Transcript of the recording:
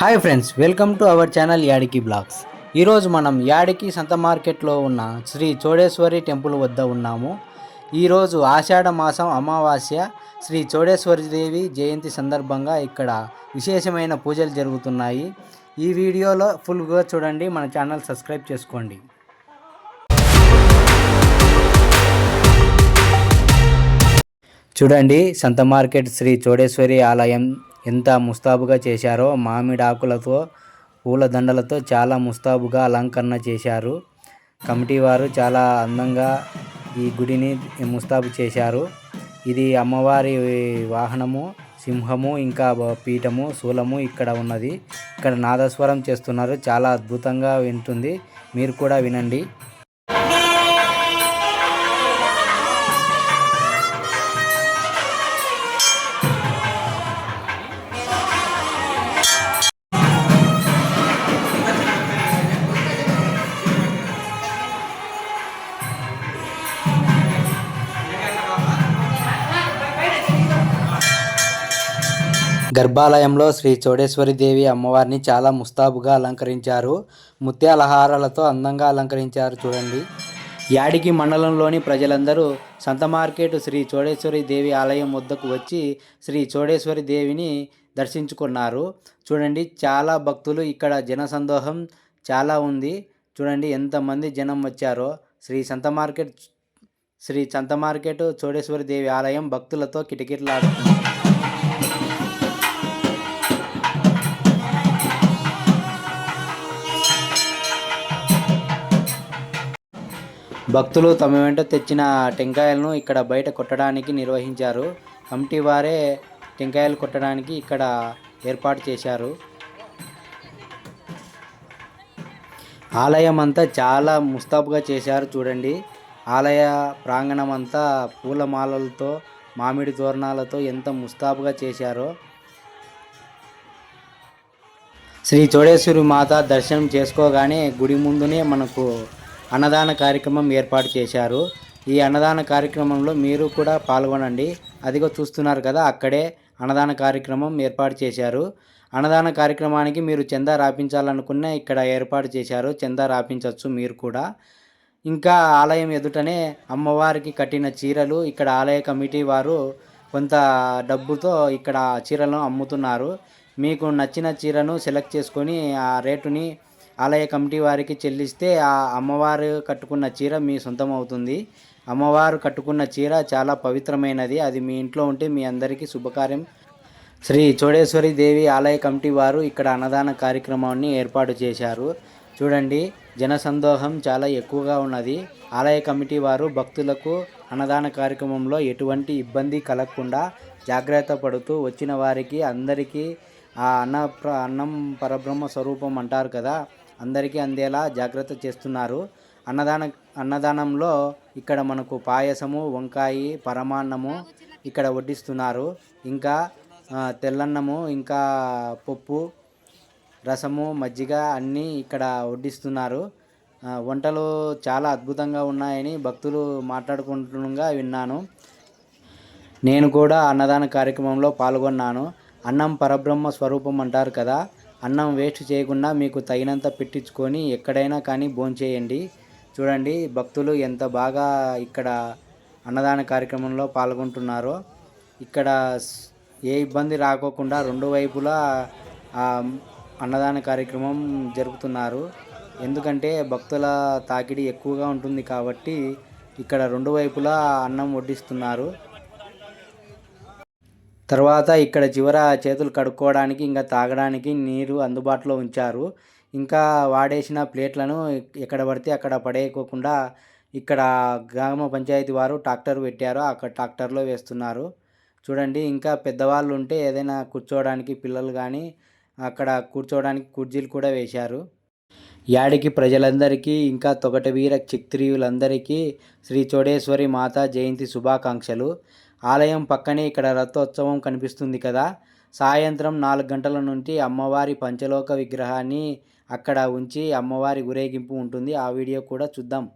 Hi friends welcome to our channel Yadiki blogs ఈరోజు మనం యాడికి సంత మార్కెట్లో ఉన్న శ్రీ చోడేశ్వరి టెంపుల్ వద్ద ఉన్నాము. ఈరోజు ఆషాఢ మాసం అమావాస్య శ్రీ చోడేశ్వరి దేవి జయంతి సందర్భంగా ఇక్కడ విశేషమైన పూజలు జరుగుతున్నాయి. ఈ వీడియోలో ఫుల్గా చూడండి మన ఛానల్ సబ్స్క్రైబ్ చేసుకోండి. చూడండి సంత మార్కెట్ శ్రీ చోడేశ్వరి ఆలయం ఎంత ముస్తాబుగా చేశారో మామిడి ఆకులతో చాలా ముస్తాబుగా అలంకరణ చేశారు. కమిటీ వారు చాలా అందంగా ఈ గుడిని ముస్తాబు చేశారు. ఇది అమ్మవారి వాహనము సింహము ఇంకా పీఠము శూలము ఇక్కడ ఉన్నది. ఇక్కడ నాదస్వరం చేస్తున్నారు. చాలా అద్భుతంగా వింటుంది. మీరు కూడా వినండి. గర్భాలయంలో శ్రీ చోడేశ్వరి దేవి అమ్మవారిని చాలా ముస్తాబుగా అలంకరించారు. ముత్యాలహారాలతో అందంగా అలంకరించారు చూడండి. యాడికి మండలంలోని ప్రజలందరూ సంత మార్కెట్ శ్రీ చోడేశ్వరి దేవి ఆలయం వద్దకు వచ్చి శ్రీ చోడేశ్వరి దేవిని దర్శించుకున్నారు. చూడండి చాలా భక్తులు ఇక్కడ జనసందోహం చాలా ఉంది. చూడండి ఎంతమంది జనం వచ్చారో. శ్రీ సంత మార్కెట్ శ్రీ సంత మార్కెట్ చోడేశ్వరి దేవి ఆలయం భక్తులతో కిటకిటలాడుతుంది. భక్తులు తమ వెంట తెచ్చిన టెంకాయలను ఇక్కడ బయట కొట్టడానికి నిర్వహించారు. కమిటీ వారే టెంకాయలు కొట్టడానికి ఇక్కడ ఏర్పాటు చేశారు. ఆలయం అంతా చాలా ముస్తాబుగా చేశారు చూడండి. ఆలయ ప్రాంగణం అంతా పూలమాలలతో మామిడి తోరణాలతో ఎంత ముస్తాబుగా చేశారో. శ్రీ చోడేశ్వరి మాత దర్శనం చేసుకోగానే గుడి ముందునే మనకు అన్నదాన కార్యక్రమం ఏర్పాటు చేశారు. ఈ అన్నదాన కార్యక్రమంలో మీరు కూడా పాల్గొనండి. అదిగో చూస్తున్నారు కదా అక్కడే అన్నదాన కార్యక్రమం ఏర్పాటు చేశారు. అన్నదాన కార్యక్రమానికి మీరు చందా రాపించాలనుకున్న ఇక్కడ ఏర్పాటు చేశారు. చందా రాపించవచ్చు మీరు కూడా. ఇంకా ఆలయం ఎదుటనే అమ్మవారికి కట్టిన చీరలు ఇక్కడ ఆలయ కమిటీ వారు కొంత డబ్బుతో ఇక్కడ చీరలను అమ్ముతున్నారు. మీకు నచ్చిన చీరను సెలెక్ట్ చేసుకొని ఆ రేటుని ఆలయ కమిటీ వారికి చెల్లిస్తే ఆ అమ్మవారు కట్టుకున్న చీర మీ సొంతం అవుతుంది. అమ్మవారు కట్టుకున్న చీర చాలా పవిత్రమైనది. అది మీ ఇంట్లో ఉంటే మీ అందరికీ శుభకార్యం. శ్రీ చోడేశ్వరి దేవి ఆలయ కమిటీ వారు ఇక్కడ అన్నదాన కార్యక్రమాన్ని ఏర్పాటు చేశారు. చూడండి జనసందోహం చాలా ఎక్కువగా ఉన్నది. ఆలయ కమిటీ వారు భక్తులకు అన్నదాన కార్యక్రమంలో ఎటువంటి ఇబ్బంది కలగకుండా జాగ్రత్త పడుతూ వచ్చిన వారికి అందరికీ ఆ అన్న అన్నం పరబ్రహ్మ స్వరూపం అంటారు కదా అందరికీ అందేలా జాగ్రత్త చేస్తున్నారు. అన్నదాన అన్నదానంలో ఇక్కడ మనకు పాయసము వంకాయి పరమాన్నము ఇక్కడ వడ్డిస్తున్నారు. ఇంకా తెల్లన్నము ఇంకా పప్పు రసము మజ్జిగ అన్నీ ఇక్కడ వడ్డిస్తున్నారు. వంటలు చాలా అద్భుతంగా ఉన్నాయని భక్తులు మాట్లాడుకుంటుండగా విన్నాను. నేను కూడా అన్నదాన కార్యక్రమంలో పాల్గొన్నాను. అన్నం పరబ్రహ్మ స్వరూపం అంటారు కదా అన్నం వేస్ట్ చేయకుండా మీకు తగినంత పెట్టించుకొని ఎక్కడైనా కానీ భోంచేయండి చూడండి భక్తులు ఎంత బాగా ఇక్కడ అన్నదాన కార్యక్రమంలో పాల్గొంటున్నారో. ఇక్కడ ఏ ఇబ్బంది రాకోకుండా రెండు వైపులా అన్నదాన కార్యక్రమం జరుపుతున్నారు. ఎందుకంటే భక్తుల తాకిడి ఎక్కువగా ఉంటుంది కాబట్టి ఇక్కడ రెండు వైపులా అన్నం వడ్డిస్తున్నారు. తర్వాత ఇక్కడ చివర చేతులు కడుక్కోవడానికి ఇంకా తాగడానికి నీరు అందుబాటులో ఉంచారు. ఇంకా వాడేసిన ప్లేట్లను ఎక్కడ పడితే అక్కడ పడేయకోకుండా ఇక్కడ గ్రామ పంచాయతీ వారు ట్రాక్టర్ పెట్టారు. అక్కడ ట్రాక్టర్లో వేస్తున్నారు. చూడండి ఇంకా పెద్దవాళ్ళు ఉంటే ఏదైనా కూర్చోవడానికి పిల్లలు కానీ అక్కడ కూర్చోవడానికి కుర్చీలు కూడా వేశారు. యాడికి ప్రజలందరికీ ఇంకా తొగటవీర క్షత్రియులందరికీ శ్రీ చోడేశ్వరి మాత జయంతి శుభాకాంక్షలు. ఆలయం పక్కనే ఇక్కడ రథోత్సవం కనిపిస్తుంది కదా. సాయంత్రం నాలుగు గంటల నుండి అమ్మవారి పంచలోక విగ్రహాన్ని అక్కడ ఉంచి అమ్మవారి ఊరేగింపు ఉంటుంది. ఆ వీడియో కూడా చూద్దాం.